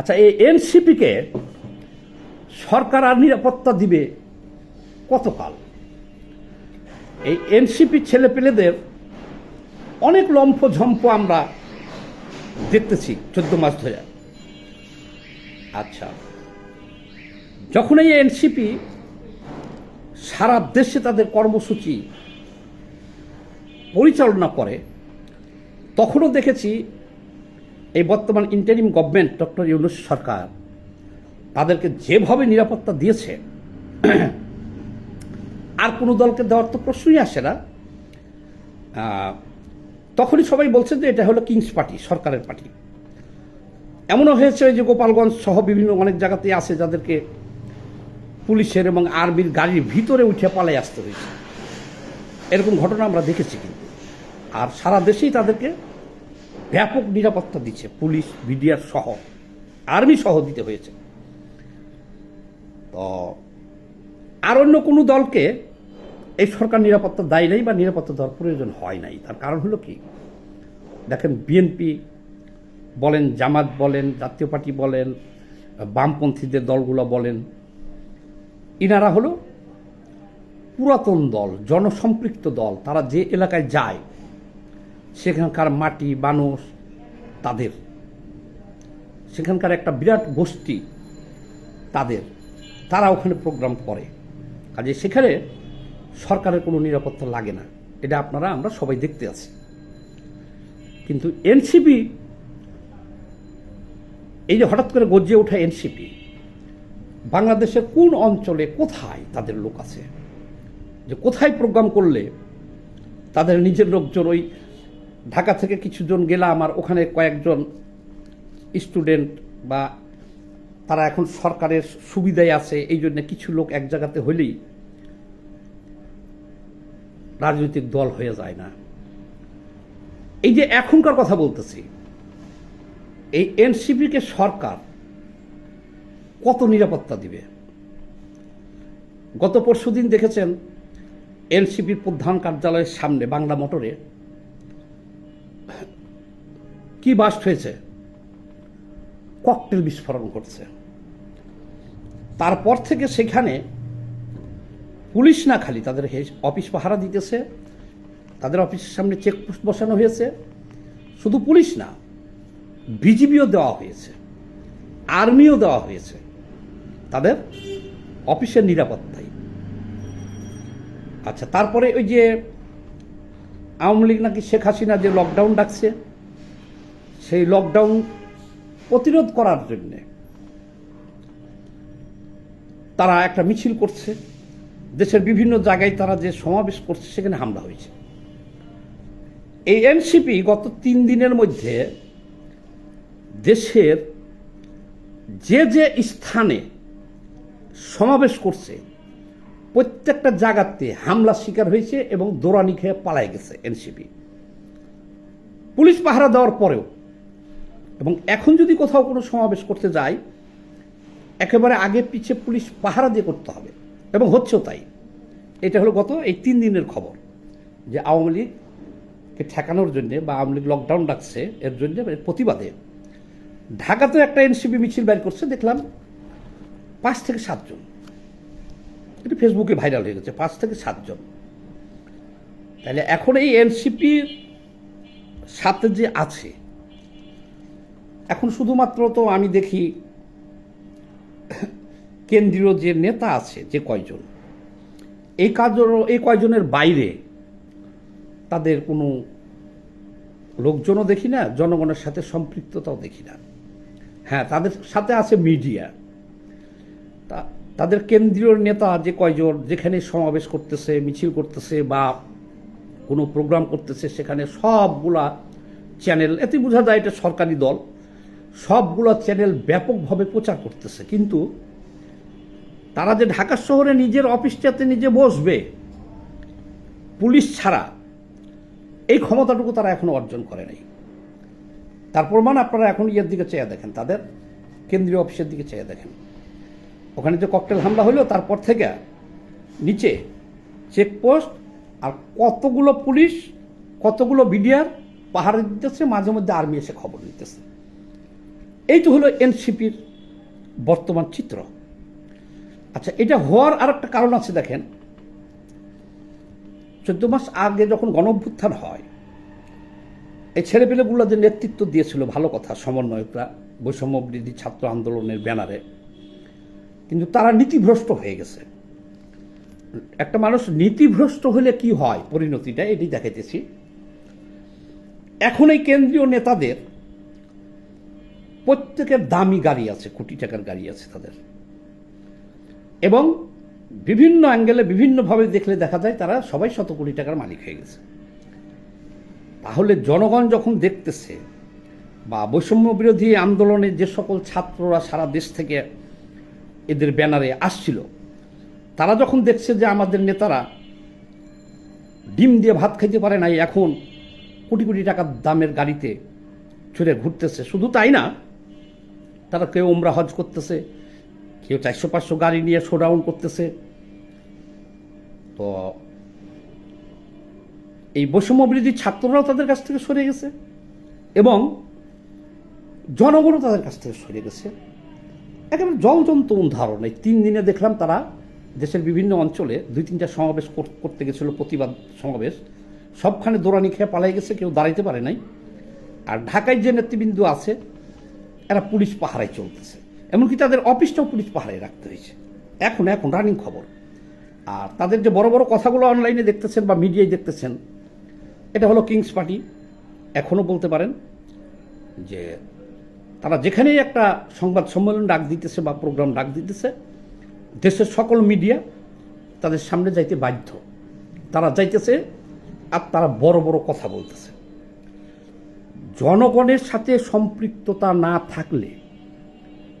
আচ্ছা এই এনসিপিকে সরকার আর নিরাপত্তা দিবে কতকাল? এই এনসিপি ছেলেপেলেদের অনেক লম্ফঝম্প আমরা দেখতেছি চোদ্দ মাস ধরে। আচ্ছা যখন এই এনসিপি সারা দেশে তাদের কর্মসূচি পরিচালনা করে, তখনও দেখেছি এই বর্তমান ইন্টারিম গভর্নমেন্ট ডক্টর ইউনুস সরকার তাদেরকে যেভাবে নিরাপত্তা দিয়েছে, আর কোনো দলকে দেওয়ার তো প্রশ্নই আসে না। তখনই সবাই বলছে যে এটা হলো কিংস পার্টি, সরকারের পার্টি। এমনও হয়েছে যে গোপালগঞ্জ সহ বিভিন্ন অনেক জায়গাতে আছে যাদেরকে পুলিশের এবং আর্মির গাড়ির ভিতরে উঠে পালাই আসতে হয়েছে। এরকম ঘটনা আমরা দেখেছি কিন্তু। আর সারা দেশেই তাদেরকে ব্যাপক নিরাপত্তা দিচ্ছে পুলিশ বিডিআর সহ, আর্মি সহ দিতে হয়েছে। তো আর অন্য কোনো দলকে এই সরকার নিরাপত্তা দেয় নাই বা নিরাপত্তা দেওয়ার প্রয়োজন হয় নাই। তার কারণ হলো কি? দেখেন, বিএনপি বলেন, জামাত বলেন, জাতীয় পার্টি বলেন, বামপন্থীদের দলগুলো বলেন, ইনারা হলো পুরাতন দল, জনসম্পৃক্ত দল। তারা যে এলাকায় যায় সেখানকার মাটি মানুষ তাদের। সেখানকার একটা বিরাট গোষ্ঠী, তাদের। তারা ওখানে প্রোগ্রাম করে। কাজে সেখানে সরকারের কোনো নিরাপত্তা লাগে না। এটা আপনারা, আমরা সবাই দেখতে আছি। কিন্তু এনসিপি, এই যে হঠাৎ করে গর্জে ওঠা এনসিপি, বাংলাদেশের কোন অঞ্চলে কোথায় তাদের লোক আছে? যে কোথায় প্রোগ্রাম করলে তাদের নিজের লোকজন ওই ঢাকা থেকে কিছুজন গেলাম আর ওখানে কয়েকজন স্টুডেন্ট বা তারা এখন সরকারের সুবিধায় আছে, এই জন্য কিছু লোক এক জায়গাতে হলেই রাজনৈতিক দল হয়ে যায় না। এই যে এখনকার কথা বলতেছি, এই এনসিপিকে সরকার কত নিরাপত্তা দিবে? গত পরশুদিন দেখেছেন, এনসিপির প্রধান কার্যালয়ের সামনে বাংলা মোটরে কি বাস্ট হয়েছে? ককটেল বিস্ফোরণ করছে তারপর থেকে সেখানে পুলিশ না খালি, তাদের অফিস পাহারা দিতেছে, তাদের অফিসের সামনে চেকপোস্ট বসানো হয়েছে, শুধু পুলিশ না, বিজিবিও দেওয়া হয়েছে, আর্মিও দেওয়া হয়েছে, তাদের অফিসের নিরাপত্তায়। আচ্ছা তারপরে ওই যে আওয়ামী লীগ নাকি শেখ হাসিনা যে লকডাউন ডাকছে সেই লকডাউন প্রতিরোধ করার জন্যে তারা একটা মিছিল করছে। দেশের বিভিন্ন জায়গায় তারা যে সমাবেশ করছে, সেখানে হামলা হয়েছে। এই এনসিপি গত তিন দিনের মধ্যে দেশের যে যে স্থানে সমাবেশ করছে, প্রত্যেকটা জায়গাতে হামলা শিকার হয়েছে এবং দৌড়ানি খেয়ে পালায় গেছে এনসিপি পুলিশ পাহারা দেওয়ার পরেও এবং এখন যদি কোথাও কোনো সমাবেশ করতে যায়, একেবারে আগে পিছে পুলিশ পাহারা দিয়ে করতে হবে। এবং হচ্ছেও তাই। এটা হলো গত এই তিন দিনের খবর যে আওয়ামী লীগকে ঠেকানোর জন্যে বা আওয়ামী লীগ লকডাউন ডাকছে, এর জন্য প্রতিবাদে ঢাকাতেও একটা এনসিপি মিছিল বের করছে, দেখলাম পাঁচ থেকে সাতজন। এটা ফেসবুকে ভাইরাল হয়ে গেছে, পাঁচ থেকে সাতজন। তাহলে এখন এই এনসিপির সাথে যে আছে এখন শুধুমাত্র তো আমি দেখি কেন্দ্রীয় যে নেতা আছে, যে কয়জন, এই কাজের এই কয়জনের বাইরে তাদের কোনো লোকজনও দেখি না, জনগণের সাথে সম্পৃক্ততাও দেখি না। হ্যাঁ তাদের সাথে আছে মিডিয়া। তা, তাদের কেন্দ্রীয় নেতা যে কয়জন, যেখানে সমাবেশ করতেছে, মিছিল করতেছে বা কোনো প্রোগ্রাম করতেছে, সেখানে সবগুলা চ্যানেল, এতে বোঝা যায় এটা সরকারি দল। সবগুলো চ্যানেল ব্যাপকভাবে প্রচার করতেছে। কিন্তু তারা যে ঢাকা শহরে নিজের অফিসটাতে নিজে বসবে, পুলিশ ছাড়া এই ক্ষমতাটুকু তারা এখনও অর্জন করে নাই। তার প্রমাণ আপনারা এখন ইয়ের দিকে চেয়ে দেখেন, তাদের কেন্দ্রীয় অফিসের দিকে চেয়ে দেখেন। ওখানে যে ককটেল হামলা হলো, তারপর থেকে নিচে চেকপোস্ট আর কতগুলো পুলিশ, কতগুলো বিডিআর পাহাড়ে দিতেছে, মাঝে মধ্যে আর্মি এসে খবর নিতেছে। এই তো হলো এনসিপির বর্তমান চিত্র। আচ্ছা এটা হওয়ার আর একটা কারণ আছে দেখেন। চোদ্দ মাস আগে যখন গণঅভ্যুত্থান হয়, এই ছেলেপেলেগুলো যে নেতৃত্ব দিয়েছিল, ভালো কথা, সমন্বয়করা, বৈষম্য বৃদ্ধি ছাত্র আন্দোলনের ব্যানারে, কিন্তু তারা নীতিভ্রষ্ট হয়ে গেছে। একটা মানুষ নীতিভ্রষ্ট হলে কি হয়? পরিণতিটা এটি দেখাইতেছি। এখন এই কেন্দ্রীয় নেতাদের প্রত্যেকের দামি গাড়ি আছে, কোটি টাকার গাড়ি আছে তাদের। এবং বিভিন্ন অ্যাঙ্গেলে বিভিন্নভাবে দেখলে দেখা যায় তারা সবাই শত কোটি টাকার মালিক হয়ে গেছে। তাহলে জনগণ যখন দেখতেছে বা বৈষম্য বিরোধী আন্দোলনে যে সকল ছাত্ররা সারা দেশ থেকে এদের ব্যানারে আসছিল, তারা যখন দেখছে যে আমাদের নেতারা ডিম দিয়ে ভাত খাইতে পারে নাই, এখন কোটি কোটি টাকার দামের গাড়িতে চড়ে ঘুরতেছে, শুধু তাই না তারা কেউ ওমরা হজ করতেছে, কেউ চারশো, পাঁচশো গাড়ি নিয়ে শোডাউন করতেছে। তো এই বৈষম্য বিরোধী ছাত্ররাও তাদের কাছ থেকে সরে গেছে এবং জনগণও তাদের কাছ থেকে সরে গেছে। একেবারে জলজন্ত উদাহরণ। এই তিন দিনে দেখলাম তারা দেশের বিভিন্ন অঞ্চলে দুই, তিনটা সমাবেশ করতে গেছিল, প্রতিবাদ সমাবেশ। সবখানে দৌড়ানি খেয়ে পালাই গেছে, কেউ দাঁড়াইতে পারে নাই। আর ঢাকায় যে নেতৃবৃন্দ আছে এরা পুলিশ পাহারায় চলতেছে। এমনকি তাদের অফিসটাও পুলিশ পাহারায় রাখতে হয়েছে। এখন এখন রানিং খবর। আর তাদের যে বড় বড় কথাগুলো অনলাইনে দেখতেছেন বা মিডিয়ায় দেখতেছেন, এটা হলো কিংস পার্টি এখনও বলতে পারেন যে তারা যেখানেই একটা সংবাদ সম্মেলন ডাক দিতেছে বা প্রোগ্রাম ডাক দিতেছে, দেশের সকল মিডিয়া তাদের সামনে যাইতে বাধ্য। তারা যাইতেছে আর তারা বড় বড় কথা বলতেছে। জনগণের সাথে সম্পৃক্ততা না থাকলে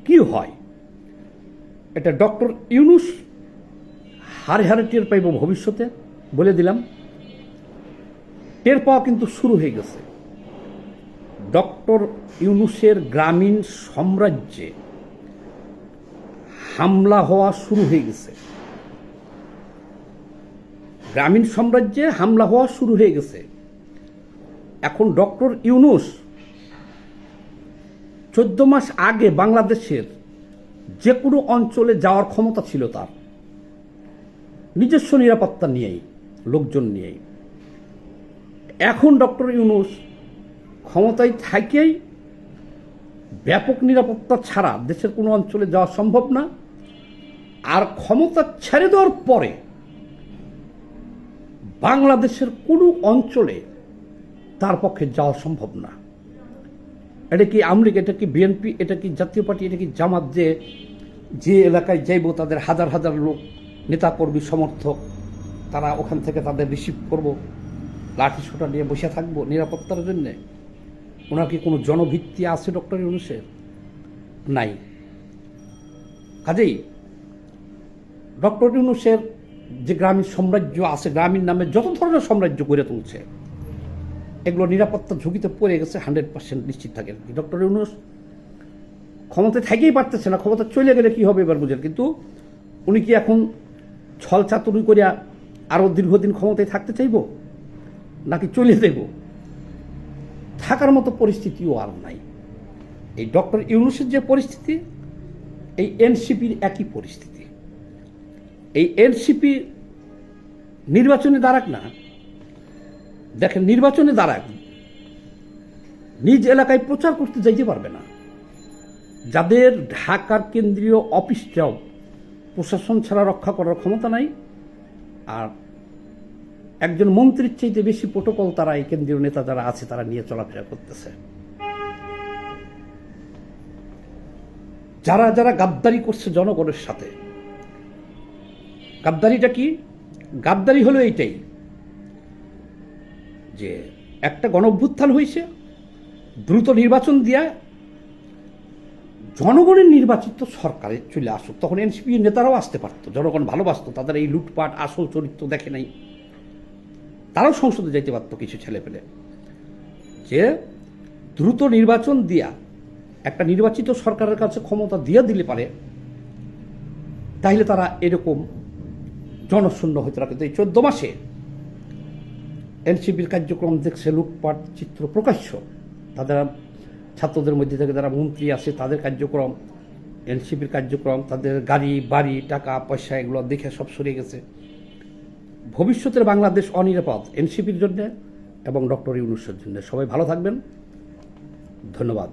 কি হয়? এটা ডক্টর ইউনুস হারে হারে টের পাইব ভবিষ্যতে, বলে দিলাম। টের পাওয়া কিন্তু শুরু হয়ে গেছে। ডক্টর ইউনুসের গ্রামীণ সাম্রাজ্যে হামলা হওয়া শুরু হয়ে গেছে। গ্রামীণ সাম্রাজ্যে হামলা হওয়া শুরু হয়ে গেছে। এখন ডক্টর ইউনুস চোদ্দ মাস আগে বাংলাদেশের যে কোনো অঞ্চলে যাওয়ার ক্ষমতা ছিল তার। নিজস্ব নিরাপত্তা নিয়েই, লোকজন নিয়েই। এখন ডক্টর ইউনুস ক্ষমতায় থাকেই ব্যাপক নিরাপত্তা ছাড়া দেশের কোনো অঞ্চলে যাওয়া সম্ভব না। আর ক্ষমতা ছেড়ে দেওয়ার পরে বাংলাদেশের কোনো অঞ্চলে তার পক্ষে যাওয়া সম্ভব না। এটা কি আমলিগ এটা কি বিএনপি, এটা কি জাতীয় পার্টি, এটা কি জামাত যে যে এলাকায় যাইব তাদের হাজার হাজার লোক, নেতাকর্মী, সমর্থক, তারা ওখান থেকে তাদের রিসিভ করব, লাঠি ছোটা নিয়ে বসে থাকব নিরাপত্তার জন্যে? ওনার কি কোনো জনভিত্তি আছে, ডক্টর ইউনুসের? নাই। কাজেই ডক্টর ইউনুসের যে গ্রামীণ সাম্রাজ্য আছে, গ্রামীণ নামে যত ধরনের সাম্রাজ্য গড়ে তুলছে এগুলো নিরাপত্তা ঝুঁকিতে পড়ে গেছে হান্ড্রেড পার্সেন্ট নিশ্চিত থাকেন। ডক্টর ইউনুস ক্ষমতায় থাকেই পারতেছে না, ক্ষমতা চলে গেলে কি হবে এবার বুঝেন। কিন্তু উনি কি এখন ছল চাতুরি করিয়া আরও দীর্ঘদিন ক্ষমতায় থাকতে চাইব? নাকি চলে দেব থাকার মতো পরিস্থিতিও আর নাই। এই ডক্টর ইউনুসের যে পরিস্থিতি, এই এনসিপির একই পরিস্থিতি। এই এনসিপি নির্বাচনে দাঁড়াক না দেখেন নির্বাচনে দাঁড়াক নিজ এলাকায় প্রচার করতে যাইতে পারবে না। যাদের ঢাকার কেন্দ্রীয় অফিসটাও প্রশাসন ছাড়া রক্ষা করার ক্ষমতা নাই, আর একজন মন্ত্রীর চাইতে বেশি প্রোটোকল তারা এই কেন্দ্রীয় নেতা যারা আছে, তারা নিয়ে চলাফেরা করতেছে। যারা যারা গাদ্দারি করছে জনগণের সাথে, গাদ্দারিটা কি? গাদ্দারি হলো এইটাই যে একটা গণঅভ্যুত্থান হয়েছে দ্রুত নির্বাচন দিয়া জনগণের নির্বাচিত সরকারে চলে আসুক, তখন এনসিপি নেতারাও আসতে পারতো। জনগণ ভালোবাসতো, তাদের এই লুটপাট, আসল চরিত্র দেখে নাই। তারাও সংসদে যাইতে পারতো কিছু ছেলে পেলে যে দ্রুত নির্বাচন দিয়া একটা নির্বাচিত সরকারের কাছে ক্ষমতা দিয়ে দিলে পারে তাহলে তারা এরকম জনশূন্য হইতে রাখে এই চোদ্দ মাসে এনসিপির কার্যক্রম দেখছে লুটপাট চিত্র প্রকাশ্য। তাদের ছাত্রদের মধ্যে থেকে যারা মন্ত্রী আছে, তাদের কার্যক্রম, এনসিপির কার্যক্রম, তাদের গাড়ি, বাড়ি, টাকা, পয়সা এগুলো দেখে সব সরে গেছে। ভবিষ্যতের বাংলাদেশ অনিরাপদ, এনসিপির জন্যে এবং ডক্টর ইউনুসের জন্য। সবাই ভালো থাকবেন। ধন্যবাদ।